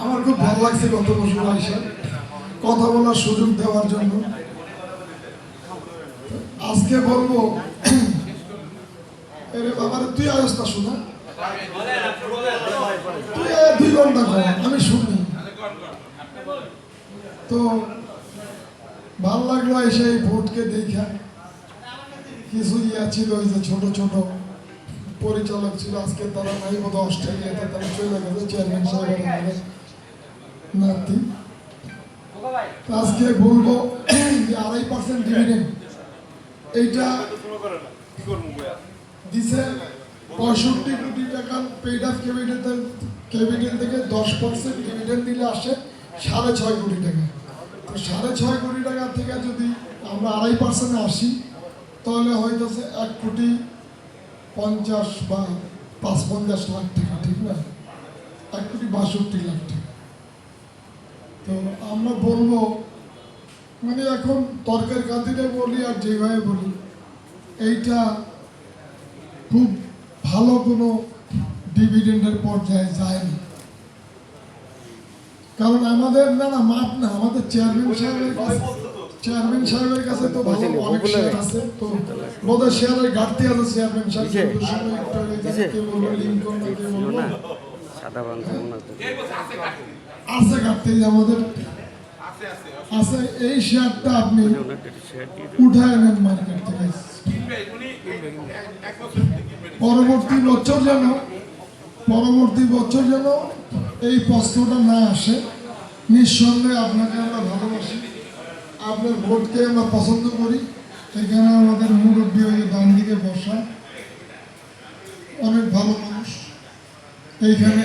আমরা খুব ভালো লাগছে গত বছর এসে কথা বলার সুযোগ দেওয়ার জন্য। আজকে বলব বাবার, তুই আয়স্তা শোনা। তুই দুই ঘণ্টা কর, আমি শুনি। তো, ভালো লাগল এসে এই ভোটকে দেখা। কিছু ইয়া ছিল ওই যে ছোট ছোট। পরিচালক ছিল আজকে তারা নাই বোধ অস্ট্রেলিয়াতে তারা চলে গেছে চেয়ারম্যান সাহেবের আমাদের নাতি। আজকে বলব যে আড়াই পার্সেন্ট ডিভিডেন্ড এইটা দিছে পঁয়ষট্টি কোটি টাকা পেইড অফ ক্যাপিটাল ক্যাপিটাল থেকে দশ পার্সেন্ট ডিভিডেন্ড দিলে আসে সাড়ে ছয় কোটি টাকা। তো সাড়ে ছয় কোটি টাকা থেকে যদি আমরা আড়াই পার্সেন্টে আসি তাহলে হয়তো এক কোটি পঞ্চাশ বা পাঁচ পঞ্চাশ লাখ টাকা, ঠিক না? এক কোটি বাষট্টি লাখ টাকা। তো আমরা বলব মানে এখন তর্কের কান্তিটা বলি আর যেভাবে বলি, এইটা খুব ভালো কোনো ডিভিডেন্ডের পর্যায়ে যায়নি। কারণ আমাদের, না না, মাপ না, আমাদের চেয়ারম্যান সাহেবের চেয়ারম্যান সাহেবের কাছে তো ভালো অনেক শেয়ার আছে তো বোধহয় শেয়ারের ঘাটতি আছে চেয়ারম্যান সাহেব? কে মনে আছে। আছে ঘাটতি আমাদের। আছে এই শেয়ারটা আপনি দিন। উঠায় নেন মার্কেট থেকে। পরবর্তী বছর যেন পরবর্তী বছর যেন এই প্রশ্নটা না আসে নিঃসন্দেহে আপনাকে আমরা আপনার ভোটকে আমরা পছন্দ করি, এখানে আমাদের মুরব্বী ওই ডান দিকে বসা। অনেক ভালো মানুষ। এইখানে